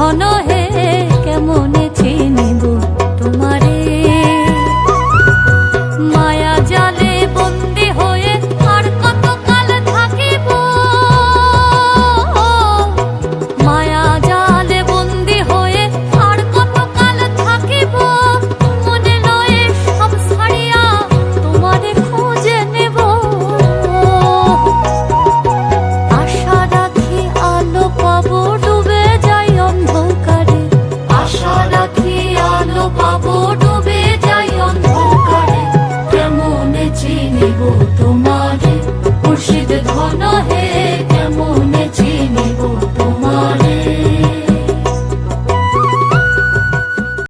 ঘন হে কেমন চিনিব তোমারে।